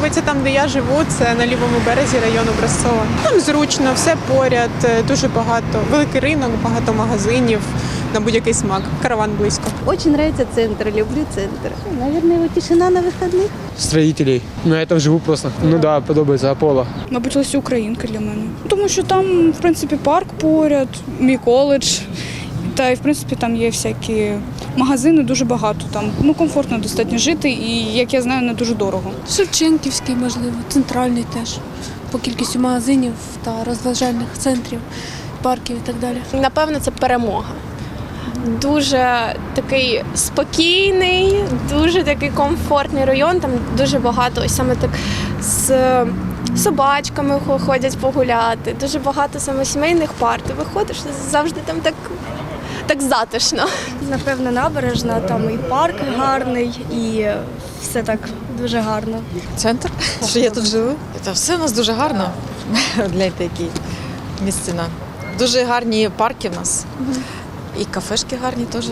подобається там, де я живу. Це на лівому березі району Брасова. Там зручно, все поряд, е, дуже багато. Великий ринок, багато магазинів на будь-який смак. Караван близько. Очень нравится центр, люблю центр. Наверное, его тишина на выходных. строителей. Ну, я там живу просто. Ну да, подобається Аполло. Мабуть, Леся Українка для мене. Тому що там, в принципі, парк поряд, мій коледж. Та і в принципі там є всякі магазини, дуже багато там. Ну, комфортно достатньо жити і, як я знаю, не дуже дорого. Шевченківський, можливо, центральний теж по кількістю магазинів та розважальних центрів, парків і так далі. Напевно, це перемога. Дуже такий спокійний, дуже такий комфортний район. Там дуже багато ось саме так з собачками ходять погуляти. Дуже багато саме сімейних пар. Ти виходиш завжди там так, так затишно. Напевно, набережна, там і парк гарний, і все так дуже гарно. Центр, що я тут живу. Це все у нас дуже гарно. Гляньте, які місцина. Дуже гарні парки в нас. І кафешки гарні теж.